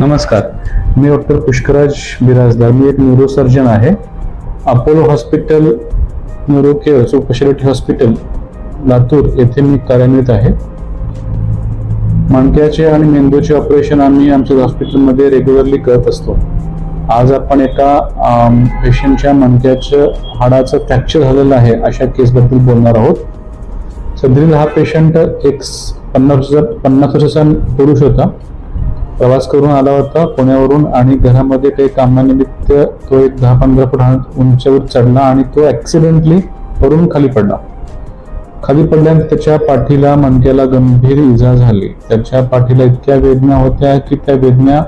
नमस्कार. मी डॉक्टर पुष्कराज बिराजदार. मी एक न्यूरोसर्जन आहे. Apollo hospital neuro care speciality hospital Latur येथे मी कार्यान्वित आहे. मणक्याचे आणि मेंदूचे ऑपरेशन आम्ही आमच्या हॉस्पिटलमध्ये रेग्युलरली करत असतो. आज आपण एका पेशंटच्या मणक्याचं हाडाचं फ्रॅक्चर झालेलं आहे अशा केसबद्दल बोलणार आहोत. सदरील हा पेशंट एक पन्नास पन्नास वर्षाचा पुरुष होता. प्रवास करून आला होता. पुण्यावरून आणि घरामध्ये काही कामानिमित्त तो एक दहा पंधरा फुट उंचीवर चढला आणि तो ऍक्सिडेंटली वरून खाली पडला. खाली पडल्यानंतर त्याच्या पाठीला मणक्याला गंभीर इजा झाली. त्याच्या पाठीला इतक्या वेदना होत्या की त्या वेदना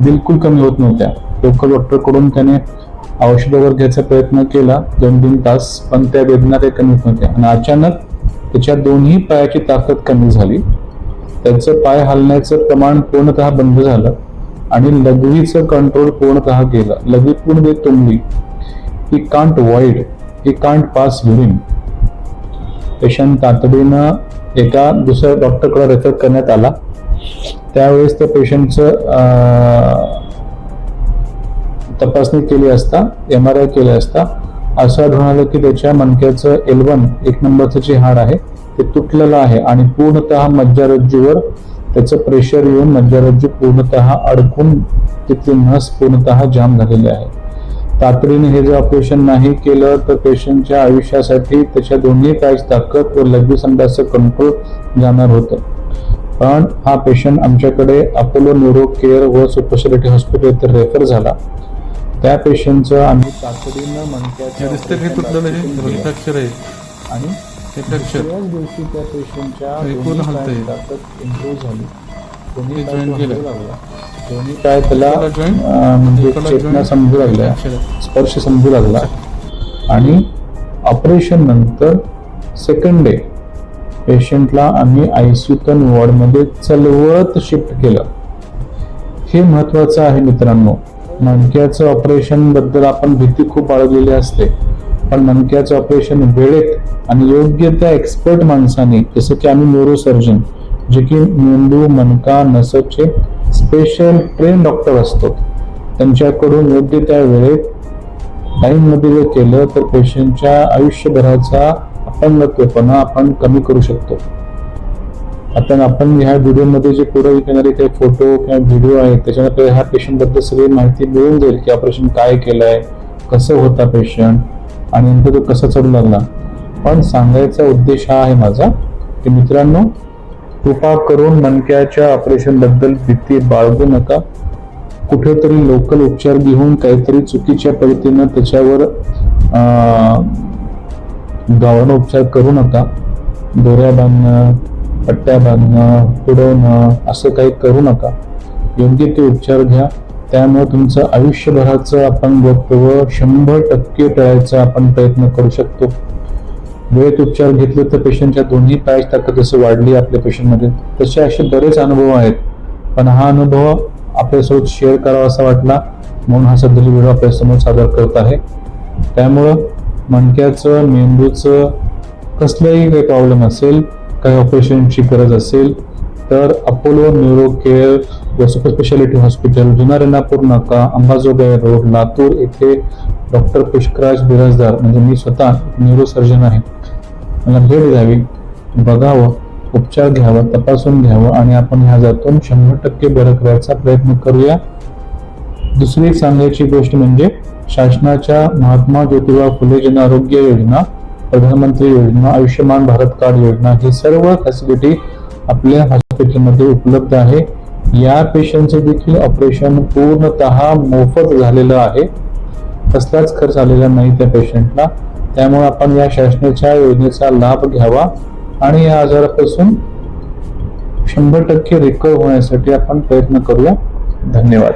बिलकुल कमी होत नव्हत्या. लोकल डॉक्टरकडून त्याने औषध वगैरे घ्यायचा प्रयत्न केला दोन तीन तास पण त्या वेदना काही कमी होत नव्हत्या. आणि अचानक त्याच्या दोन्ही पायाची ताकद कमी झाली. त्यांचं पाय हलण्याचं प्रमाण पूर्णतः बंद झालं आणि लघवीचं कंट्रोल पूर्णतः गेलं. लघवी पूर्ण तुंबली he can't void he can't pass urine patient तातडीनं एका दुसऱ्या डॉक्टरकडे रेफर करण्यात आला. त्यावेळेस त्या पेशंटचं तपासणी केली असता एम आर आय केली असता असं आढळून आलं की त्याच्या मणक्याचं एलवन एक नंबरचं जे हाड आहे ते तुटलेलं आहे आणि पूर्णतः मज्जारज्जूवर त्याचं प्रेशर येऊन मज्जारज्जू पूर्णतः अडकून तिथली नस पूर्णतः जाम झालेली आहे. तातडीने हे जर ऑपरेशन नाही केलं तर पेशंटच्या आयुष्यासाठी त्याच्या दोन्ही पायच ताकद व लघवी संडासचं कंट्रोल जाणार होतं. पण हा पेशंट आमच्याकडे अपोलो न्यूरो केअर व सुपरस्पेशालिटी हॉस्पिटल येथे रेफर झाला. त्या पेशंटचं आम्ही तातडीनं. फ्रॅक्चर आहे. आणि हे दुसऱ्याच दिवशी त्या पेशंटच्या ताकद इम्प्रूव्ह झाली. लागला. पाय त्याला म्हणजे चेतना समजू लागल्या. स्पर्श समजू लागला. आणि ऑपरेशन नंतर सेकंड डे पेशंटला आम्ही आयसीयूतून वॉर्डमध्ये चलवत शिफ्ट केलं. हे महत्वाचं आहे मित्रांनो. मणक्याचं ऑपरेशनबद्दल आपण भीती खूप बाळगलेली असते. पण मणक्याचं ऑपरेशन वेळेत आणि योग्य त्या एक्सपर्ट माणसाने जसं की आम्ही न्यूरोसर्जन जे की मेंदू मनका नसचे स्पेशल ट्रेन डॉक्टर असतो त्यांच्याकडून योग्य त्या वेळेत टाईममध्ये जर केलं तर पेशंटच्या आयुष्यभराचा अपंगत्वपणा आपण कमी करू शकतो. आता आपण ह्या व्हिडिओमध्ये जे पुढे येणारे काही फोटो किंवा व्हिडिओ आहेत त्याच्यामध्ये ह्या पेशंटबद्दल सगळी माहिती मिळून जाईल की ऑपरेशन काय केलं आहे कसं होता पेशंट आणि नंतर तो कसा चढू लागला. पण सांगायचा उद्देश हा आहे माझा की मित्रांनो कृपा करून मणक्याच्या ऑपरेशनबद्दल भीती बाळगू नका. कुठेतरी लोकल उपचार घेऊन काहीतरी चुकीच्या पद्धतीनं त्याच्यावर गावानं उपचार करू नका. दोऱ्या बांधणं पट्ट्या बांधणं पुडवणं असं काही करू नका. योग्य ते उपचार घ्या. त्यामुळे तुमचं आयुष्यभराचं अपंगत्व शंभर टक्के टळायचा आपण प्रयत्न करू शकतो. वेळेत उपचार घेतले तर पेशंटच्या दोन्ही पायाची ताकद जसं वाढली आपल्या पेशंटमध्ये तसे असे बरेच अनुभव आहेत. पण हा अनुभव आपल्यासोबत शेअर करावा असा वाटला म्हणून हा सध्या व्हिडिओ आपल्यासमोर सादर करत आहे. त्यामुळं मणक्याचं मेंदूचं कसलाही काही प्रॉब्लेम असेल काही ऑपरेशनची गरज असेल तर अपोलो न्यूरो केअर व सुपर स्पेशालिटी हॉस्पिटल जुना रेणापूर नाका अंबाजोगाई रोड लातूर येथे डॉक्टर पुष्कराज बिराजदार म्हणजे मी स्वतः न्यूरो सर्जन आहे. मला भेट द्यावी बघावं उपचार घ्यावा तपासून घ्यावं आणि आपण ह्या जातून शंभर टक्के बरं करायचा प्रयत्न करूया. दुसरी सांगायची गोष्ट म्हणजे शासनाच्या महात्मा ज्योतिबा फुले जन आरोग्य योजना प्रधानमंत्री योजना आयुष्यमान भारत कार्ड योजना ही सर्व फॅसिलिटी आपल्या हॉस्पिटलमध्ये उपलब्ध आहे. या पेशंटचे देखील ऑपरेशन पूर्णतः मोफत झालेलं आहे. कसलाच खर्च आलेला नाही त्या पेशंटला त्यामुळे आपण या शासनाच्या योजनेचा लाभ घ्यावा आणि या आजारापासून शंभर टक्के रिकवर होण्यासाठी आपण प्रयत्न करूया. धन्यवाद.